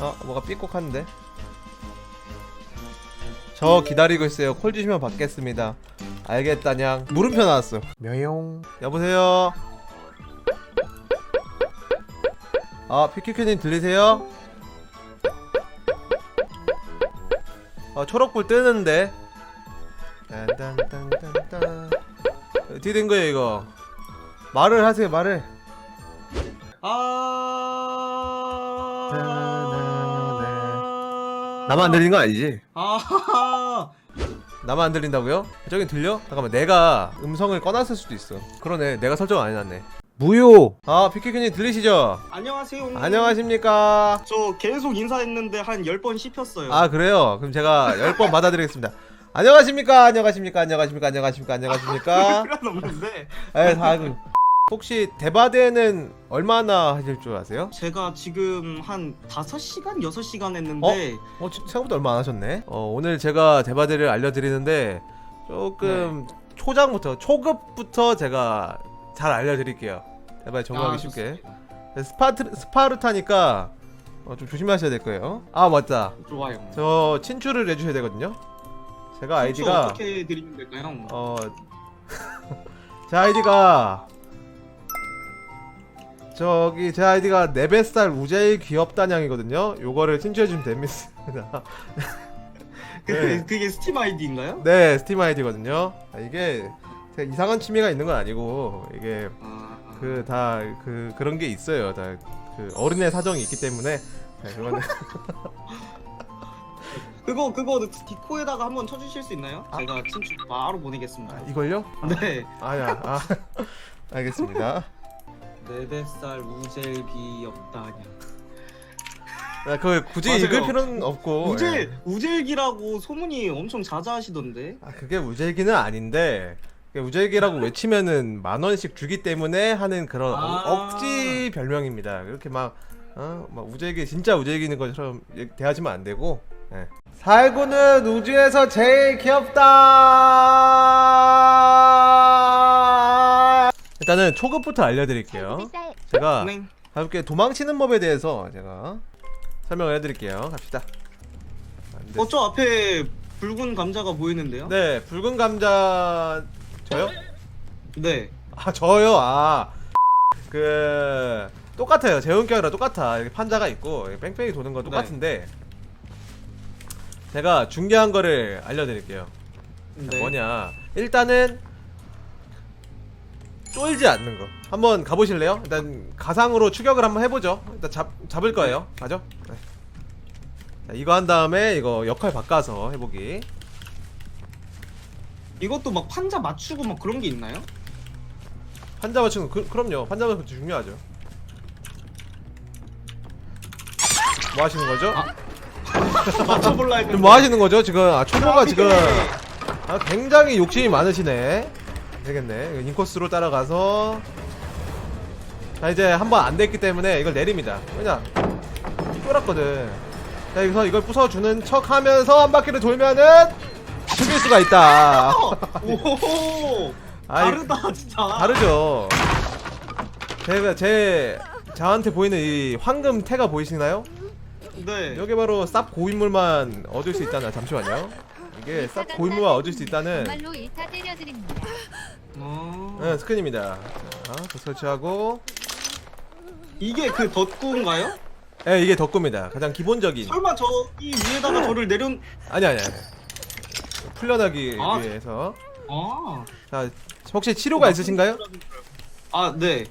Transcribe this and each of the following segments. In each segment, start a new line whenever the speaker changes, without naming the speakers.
어 뭐가 삐걱하는데? 저 기다리고 있어요. 콜 주시면 받겠습니다. 알겠다냥. 물음표 나왔어. 명용 여보세요? 아 피키큐님 들리세요? 어 초록불 뜨는데? 딴딴딴딴딴. 어떻게 된 거예요 이거? 말을 하세요 말을.
아.
나만 안 들리는 거 아니지?
아.
나만 안 들린다고요? 저긴 들려? 잠깐만 내가 음성을 꺼놨을 수도 있어 그러네 내가 설정 안 해놨네 무효 아 피키큐님 들리시죠?
안녕하세요.
안녕하십니까
저 계속 인사했는데 한 10번 씹혔어요.
아 그래요? 그럼 제가 10번 받아드리겠습니다 안녕하십니까 안녕하십니까 안녕하십니까 안녕하십니까 안녕하십니까
그런 없는데
에, 다, 그, 혹시 대바대는 얼마나 하실 줄 아세요?
제가 지금 한 5시간, 6시간 했는데
어 지- 생각보다 얼마 안 하셨네 어 오늘 제가 대바대를 알려드리는데 조금 초장부터 초급부터 제가 잘 알려드릴게요 대바대 적응하기
아,
쉽게
좋습니다.
스파트, 스파르타니까 어, 좀 조심하셔야 될 거예요 아 맞다
좋아요.
저 친추를 해주셔야 되거든요 제가
아이디가
아이디가
어떻게 드리면 될까요?
어... 제 아이디가 저기 제 아이디가 네베살 우제일 귀엽다냥이거든요 요거를 친추해주면 됩니다
그게,
네.
그게 스팀 아이디인가요?
네 스팀 아이디거든요 아, 이게 제가 이상한 취미가 있는 건 아니고 이게
아,
그다 그 그 런 게 있어요 다 그 어른의 사정이 있기 때문에 네, 그거는
그거 그거 디코에다가 한번 쳐주실 수 있나요? 제가 친추 바로 보내겠습니다.
아, 이걸요?
네.
아야 아 알겠습니다
네 뱃살 우젤 귀엽다냐.
아, 그걸 굳이
맞아요.
읽을 필요는 없고
우젤
예.
우젤기라고 소문이 엄청 자자하시던데.
아 그게 우젤기는 아닌데 그게 우젤기라고 외치면은 만 원씩 주기 때문에 하는 그런 어-
아.
억지 별명입니다. 그렇게 막 어, 막 우젤기 진짜 우젤기는 것처럼 얘- 대하시면 안 되고. 예. 살구는 우주에서 제일 귀엽다. 일단은 초급부터 알려드릴게요. 제가
네.
가볍게 도망치는 법에 대해서 제가 설명을 해드릴게요. 갑시다. 안 돼.
어저 앞에 붉은 감자가 보이는데요?
네, 붉은 감자 저요?
네.
아 저요. 아. 그 똑같아요. 재훈격이랑 똑같아. 이렇게 판자가 있고 이렇게 뺑뺑이 도는 건 똑같은데 제가 중요한 거를 알려드릴게요.
네.
뭐냐? 일단은 쫄지 않는 거. 한번 가보실래요? 일단 가상으로 추격을 한번 해보죠. 일단 잡 잡을 거예요. 가죠? 네. 자, 이거 한 다음에 이거 역할 바꿔서 해보기.
이것도 막 판자 맞추고 막 그런 게 있나요?
판자 맞추는 거 그, 그럼요. 판자 맞추는 거 중요하죠. 뭐 하시는 거죠?
맞춰볼라 했는데.
지금 뭐 하시는 거죠? 지금 아 초보가
아,
지금
이게-
아, 굉장히 욕심이 많으시네. 되겠네. 인코스로 따라가서 자 이제 한 번 안 됐기 때문에 이걸 내립니다. 왜냐 쫄았거든. 자 여기서 이걸 부숴주는 척 하면서 한 바퀴를 돌면은 죽일 수가 있다.
오.
아이,
다르다 진짜.
다르죠. 제가 제 저한테 보이는 이 황금 태가 보이시나요?
네.
여기 바로 쌉 고인물만 얻을 수 있다는 잠시만요. 이게 쌉 고인물만 얻을 수 있다는
정말로 일타 때려드립니다.
어...
네, 스크린입니다. 자, 더 설치하고
이게 그 덧구인가요?
네, 이게 덕구입니다. 가장 기본적인
설마 저 이 위에다가 저를 내려.
아니 아니 아니 풀려나기
아.
위해서
아.
자 혹시 치료가 있으신가요?
아 네.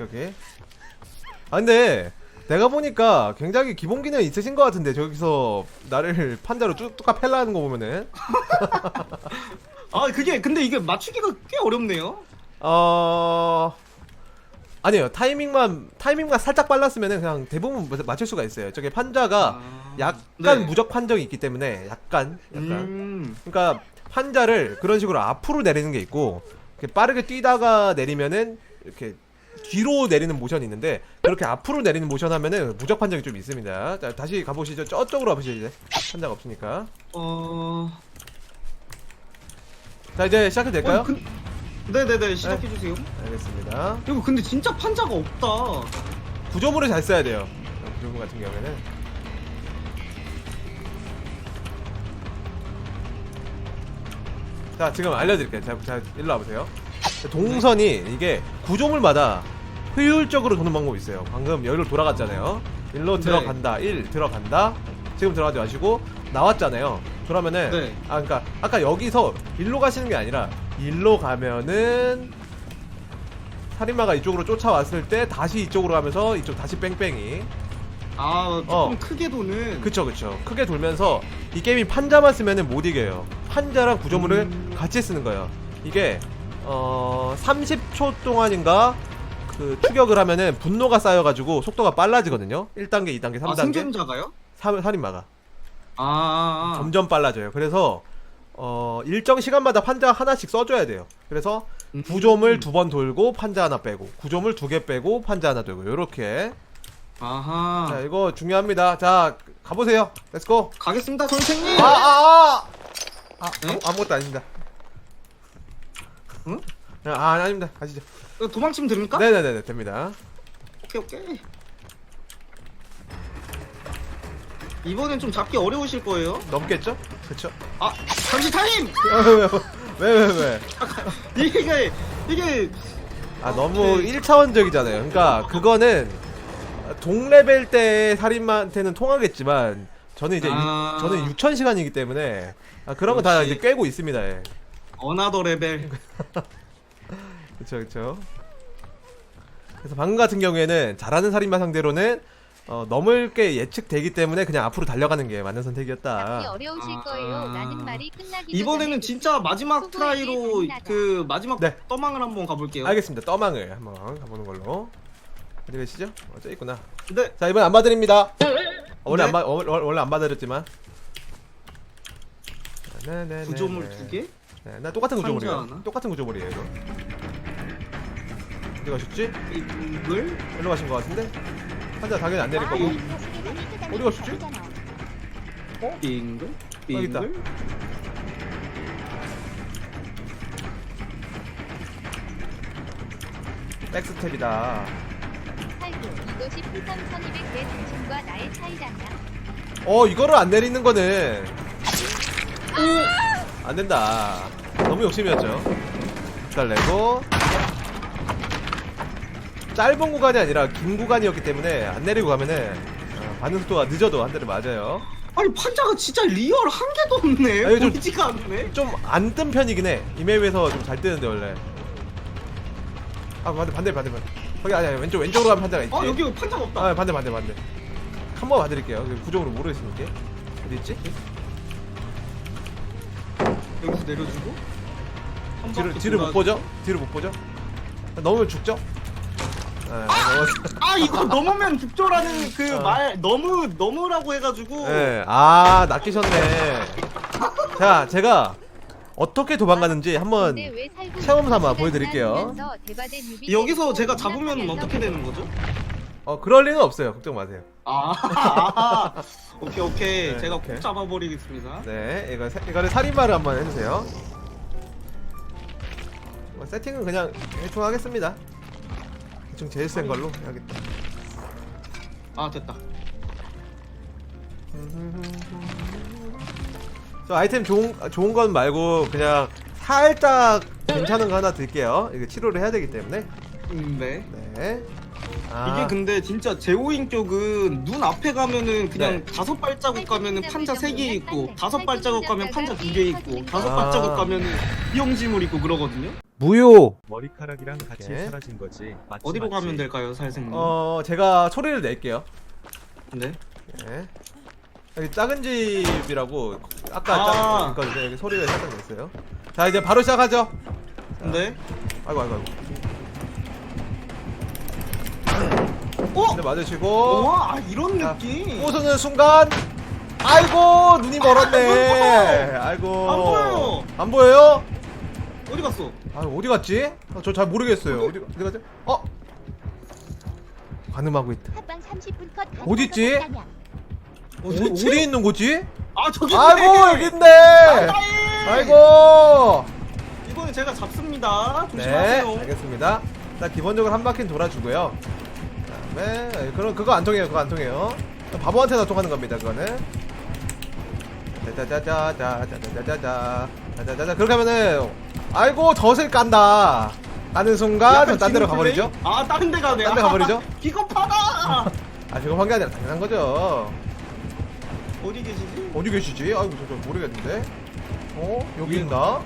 여기 아 근데 내가 보니까 굉장히 기본 기능 있으신 것 같은데 저기서 나를 판자로 뚝뚝 팰라는 거 보면은
아 그게 근데 이게 맞추기가 꽤 어렵네요.
어 아니에요 타이밍만 타이밍만 살짝 빨랐으면은 그냥 대부분 맞출 수가 있어요. 저게 판자가
아.
약간
네.
무적 판정이 있기 때문에 약간 약간
음.
그러니까 판자를 그런 식으로 앞으로 내리는 게 있고 이렇게 빠르게 뛰다가 내리면은 이렇게 뒤로 내리는 모션이 있는데 그렇게 앞으로 내리는 모션 하면은 무적 판정이 좀 있습니다. 자, 다시 가보시죠. 저쪽으로 가보시죠. 이제 판정 없으니까.
어...
자 이제 시작해도될까요
어, 네네네 네, 네. 시작해주세요
알겠습니다.
이거 근데 진짜 판자가 없다
구조물을 잘 써야 돼요. 구조물 같은 경우에는. 자 지금 알려드릴게요. 자, 자 일로 와보세요. 동선이 이게 구조물마다 효율적으로 도는 방법이 있어요. 방금 여기로 돌아갔잖아요. 일로
네.
들어간다. 1 들어간다. 지금 들어가지 마시고 나왔잖아요. 그러면은
네.
아 그러니까 아까 여기서 일로 가시는 게 아니라 일로 가면은 살인마가 이쪽으로 쫓아왔을 때 다시 이쪽으로 가면서 이쪽 다시 뺑뺑이
아 조금
어.
크게 도는.
그쵸 그쵸 크게 돌면서 이 게임이 판자만 쓰면은 못 이겨요 판자랑 구조물을
음.
같이 쓰는 거예요 이게 어 30초 동안인가 그 추격을 하면은 분노가 쌓여가지고 속도가 빨라지거든요 1단계 2단계 3단계
아 생존자가요?
사, 살인마가
아, 아, 아.
점점 빨라져요 그래서 어 일정 시간마다 판자 하나씩 써줘야 돼요 그래서
음.
구조물 두 번 돌고 판자 하나 빼고 구조물 두 개 빼고 판자 하나 돌고 요렇게
아하.
자 이거 중요합니다 자 가보세요 렛츠고
가겠습니다 선생님.
아, 아, 아! 아,
네?
아무- 아무것도 아닙니다.
응?
아, 아닙니다. 가시죠.
이거 도망치면 됩니까?
네네네, 됩니다.
오케이 오케이. 이번엔 좀 잡기 어려우실 거예요.
넘겠죠? 그쵸?
아 잠시 타임.
왜, 왜, 왜, 왜?
이게 이게
아, 너무
네.
1차원적이잖아요. 그러니까, 그거는 동레벨 때 살인마한테는 통하겠지만, 저는 이제,
아.
유, 저는 6,000시간이기 때문에, 아, 그런 거 다. 이제 꿰고 있습니다. 예.
어나더 레벨.
그쵸, 그쵸. 그래서 방금 같은 경우에는 잘하는 살인마 상대로는, 어, 넘을 게 예측되기 때문에 그냥 앞으로 달려가는 게 맞는 선택이었다.
어려우실
아.
거예요. 라는 말이 끝나기
이번에는 진짜 마지막 트라이로. 그 마지막
네.
떠망을 한번 가볼게요.
알겠습니다. 떠망을 한번 가보는 걸로. 어디 계시죠? 어, 저 있구나.
네.
자, 이번 안 봐드립니다. 어, 원래
네.
안 봐, 어, 원- 원래 안 봐드렸지만. 네,
구조물
네.
두 개?
네, 나 똑같은.
하나?
똑같은 구조물이에요, 이거. 어디 가셨지?
이글?
일로 가신 것 같은데? 한자 당연히 안 내릴
아,
거고.
어디
어디 가셨지?
빙글?
여기 있다.
빙글?
백스텝이다.
살고 이것이 풀삼 1200대 당신과 나의 차이란다.
어, 이거를 안 내리는 거는. 안 된다. 너무 욕심이었죠. 잘 내고. 짧은 구간이 아니라 긴 구간이었기 때문에 안 내리고 가면은 어, 반응 속도가 늦어도 한 대를 맞아요.
아니 판자가 진짜 리얼 한 개도 없네.
아니, 좀-
보이지가 않네.
좀 안 뜬 편이긴 해. 이 맵에서 좀 잘 뜨는데 원래. 아 반대 반대 반대 반대. 거기 아니 아니 왼쪽 왼쪽으로 가면 판자가 있지.
아 여기 판자가 없다.
아 반대 반대 반대. 한 번 봐드릴게요. 그 구조물을 모르겠으니까. 어디 있지?
여기서 내려주고. 한
뒤를 뒤를 못. 보죠? 뒤를 못 보죠? 넘으면 죽죠? 아, 넘었어.
아 이거 넘으면 죽죠라는 그
어.
말 너무 너무라고 해가지고.
네, 아 낚이셨네. 자, 제가 어떻게 도망가는지 한번 체험 삼아 보여드릴게요.
여기서 제가 잡으면 어떻게 되는 거죠?
어 그럴 리는 없어요. 걱정 마세요.
아, 아 오케이 오케이
네,
제가
오케이.
꼭 잡아버리겠습니다.
네, 이거 세- 이거를 살인마를 한번 해주세요. 뭐 세팅은 그냥 대충 하겠습니다. 대충 제일 센 걸로 해야겠다.
아 됐다.
저 아이템 좋은 좋은 건 말고 그냥 살짝 괜찮은 거 하나 드릴게요. 이거 치료를 해야 되기 때문에.
음, 네.
네. 아,
이게 근데 진짜 제오인 쪽은 눈 앞에 가면은 그냥
네.
다섯 발자국 가면은 판자 세 개 있고 다섯 발자국 가면 판자 두 개 있고 다섯
아.
발자국 가면은 비용지물 있고 그러거든요.
무효.
머리카락이랑 같이
오케이.
사라진 거지. 맞지,
어디로
맞지?
가면 될까요, 살생님?
어, 제가 소리를 낼게요.
네.
네. 여기 작은 집이라고 아까
아.
작은 집 있거든요. 여기 소리를 살짝 냈어요. 자, 이제 바로 시작하죠.
네.
아이고, 아이고, 아이고.
어?
네, 맞으시고.
와, 아, 이런
자,
느낌.
부수는 순간. 아이고, 눈이 멀었네. 아이고.
안 보여요.
안 보여요?
어디 갔어?
아, 어디 갔지? 저잘 모르겠어요. 어디, 어디 갔지? 어? 관음하고 있다.
합방 30분 컷
어디 있지?
어디
어,
있지?
어디 있는 거지?
아, 저기
아이고,
있네.
아이고.
이번에 제가 잡습니다.
네,
조심하세요.
알겠습니다. 일단 기본적으로 한 바퀴는 돌아주고요. 그다음에 그럼 그거 안 통해요. 그거 안 통해요. 바보한테나 통하는 겁니다. 그거는. 짜자자자자자자자자자 자자자자 그렇게 하면은 아이고 덫을 깐다 까는 순간 저딴 데로 가버리죠?
아, 다른 데 가네.
딴데 가버리죠?
아, 비겁하다.
아 지금 한게 아니라 당연한 거죠
어디 계시지?
어디 계시지? 아이고 저, 저 모르겠는데 어? 여기 있나?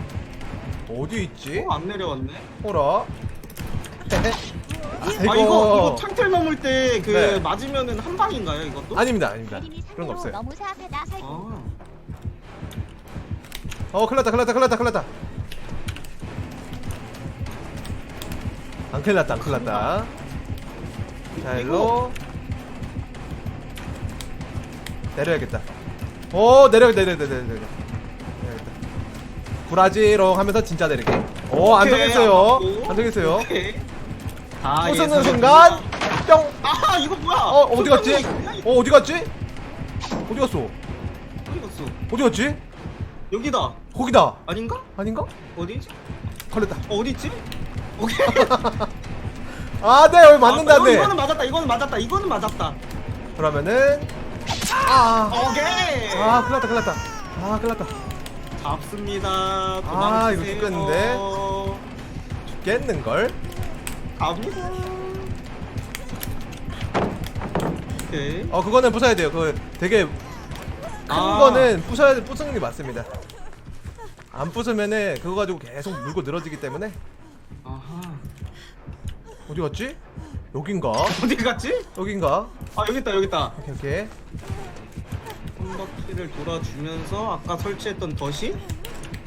어디 있지?
어, 안 내려왔네.
호라
아, 이거 이거 창틀 넘을 때 그
네.
맞으면은 한 방인가요, 이것도?
아닙니다 아닙니다 그런 거 없어요
너무 사악하다
아.
어 큰일 났다 큰일 났다 큰일 났다 큰일 났다 안 큰일 났다 안 큰일 났다 자 일로 내려야겠다 오 내려 내려 내려 내려 내려야겠다 구라지롱 하면서 진짜 내리게 오안
오케이,
되겠어요
안 맞고.
안 되겠어요.
아, 예, 선생님.
순간 뿅
아, 이거 뭐야?
어 어디 갔지? 어 어디 갔지? 어디 갔어?
어디 갔어?
어디 갔지?
여기다.
거기다
아닌가?
아닌가?
어디지?
걸렸다
어, 어디 있지? 오케이.
아 네 여기 맞는다
아, 이거,
네
이거는 맞았다. 이거는 맞았다. 이거는 맞았다.
그러면은 아
오케이.
아 큰일 났다 큰일 났다 아 큰일 났다
잡습니다.
아, 이거
도망치세요.
죽겠는데? 죽겠는걸?
갑니다. 오케이.
어 그거는 부숴야 돼요 그 되게 큰
아.
거는 부숴야 부수는 게 맞습니다 안 부수면은 그거 가지고 계속 물고 늘어지기 때문에. 어디 갔지? 여긴가?
어디 갔지?
여긴가?
아, 여기 있다. 여기 있다.
오케이 오케이
한 바퀴를 돌아주면서 아까 설치했던 덫이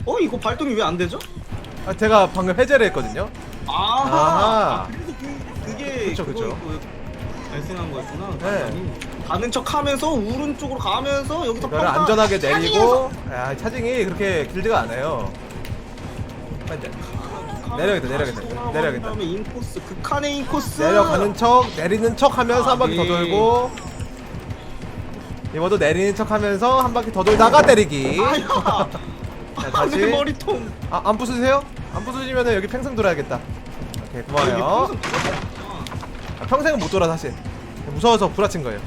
어 이거 발동이 왜 안 되죠?
아 제가 방금 해제를 했거든요
아하,
아하.
아, 그래서 그, 그게
그쵸, 그쵸.
그거 발생한 거였구나
네.
네. 가는 척 하면서 오른쪽으로 가면서 여기서
이거를
펑펑
안전하게
차징해서
내리고 아 차징이 그렇게 길지가 않아요 아, 이제 내려야겠다, 내려야겠다,
돌아본
내려야겠다.
다음에 인코스 극한의 인코스
내려가는 척 내리는 척 하면서 한 바퀴 더. 돌고 이번도 내리는 척 하면서 한 바퀴 더 돌다가 때리기
아야
자,
아,
다시.
내 머리통
아, 안 부수세요? 안 부수시면 여기 평생 돌아야겠다 오케이
아,
고마워요. 아, 평생은 못 돌아 사실 무서워서 부라친 거예요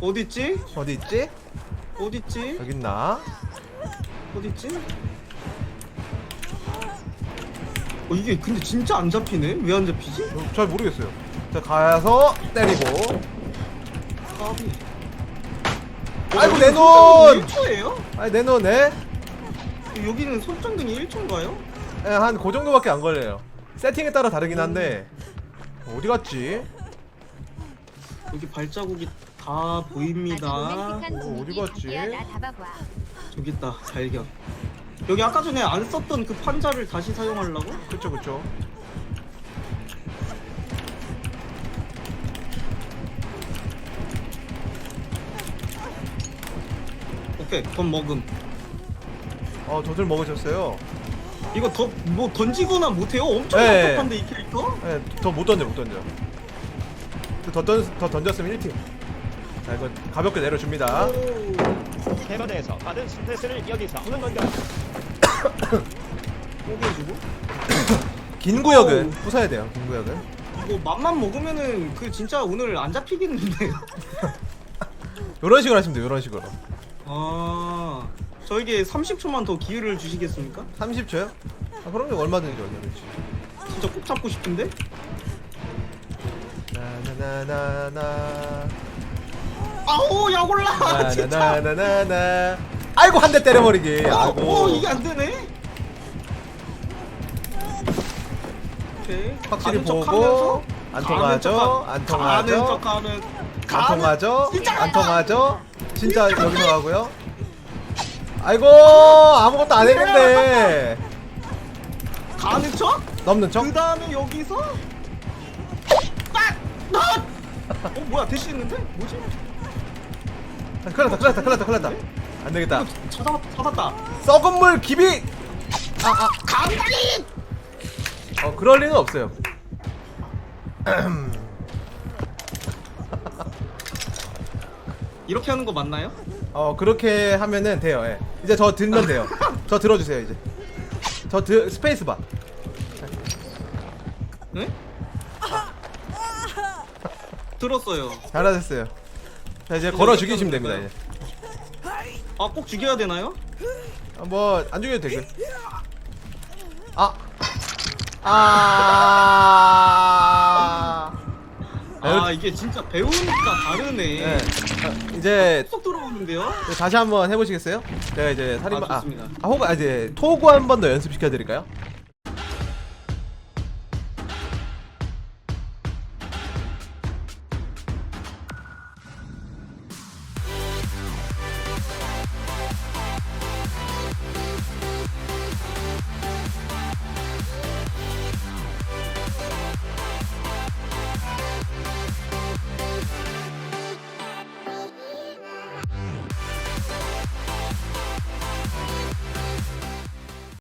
어디 있지?
어디 있지?
어디 있지?
여기 있나?
어디 있지? 어 이게 근데 진짜 안 잡히네? 왜 안 잡히지?
어, 잘 모르겠어요 자 가서 때리고
까비.
아이고,
어,
내 눈!
1초예요?
아니 내놓네
여기는 손전등이 1초인가요?
한그 정도밖에 안 걸려요 세팅에 따라 다르긴 한데 어디 갔지?
여기 발자국이 다 보입니다.
어, 어디 갔지?
저기 있다. 발견. 여기 아까 전에 안 썼던 그 판자를 다시 사용하려고?
그쵸 그쵸
오케이. 돈 먹음.
어 저들 먹으셨어요
이거 더 뭐 던지거나 못해요? 엄청
네.
답답한데 이 캐릭터?
네, 더못 던져 못 던져 더, 던, 더 던졌으면 1팀 자 이거 가볍게 내려줍니다
오.
캐러드에서 받은 스트레스를 여기서 푸는 건가?
뽀개지고?
긴 구역은 부숴야 돼요 긴 구역은
이거 맘만 먹으면은 그 진짜 오늘 안 잡히겠는데요?
요런 식으로 하시면 돼요 요런 식으로
아. 저에게 30초만 더 기회를 주시겠습니까?
30초요? 아 그럼요 얼마든지 얼마든지
진짜 꼭 잡고 싶은데?
나나나나나
아오 야골라 진짜
나나나나나 아이고 한 대 때려버리기
어,
아이고.
어 이게 안 되네? 오케이.
확실히
가는
보고.
하면서,
안
가는
통하죠?
척하-
안
가는
통하죠 안 통하죠?
진짜
안 통하죠? 진짜 여기서 하고요? 아이고 아무것도 안 했는데.
가는 척?
넘는 척?
그 다음에 여기서? 빡! 나! 어 뭐야 대시 했는데? 뭐지?
아, 큰일 났다 큰일 났다 큰일 났다 큰일 났다 안 되겠다.
찾아, 찾았다.
썩은 물 기비!
감당이!
어 그럴 리는 없어요.
이렇게 하는 거 맞나요?
어 그렇게 하면은 돼요 예. 이제 저 들면 돼요. 저 들어주세요 이제. 저 드, 스페이스 바
네? 들었어요.
잘하셨어요. 자 이제 걸어 죽이시면 됩니다 이제
아 꼭 죽여야 되나요?
아, 뭐안 죽여도 되고. 아. 아.
아 이게 진짜 배우니까 다르네.
네. 아, 이제
쏙 들어오는데요?
다시 한번 해보시겠어요? 제가 이제 살인마
아, 좋습니다.
아, 혹은 아, 이제 토구 한 번 더 연습시켜 드릴까요?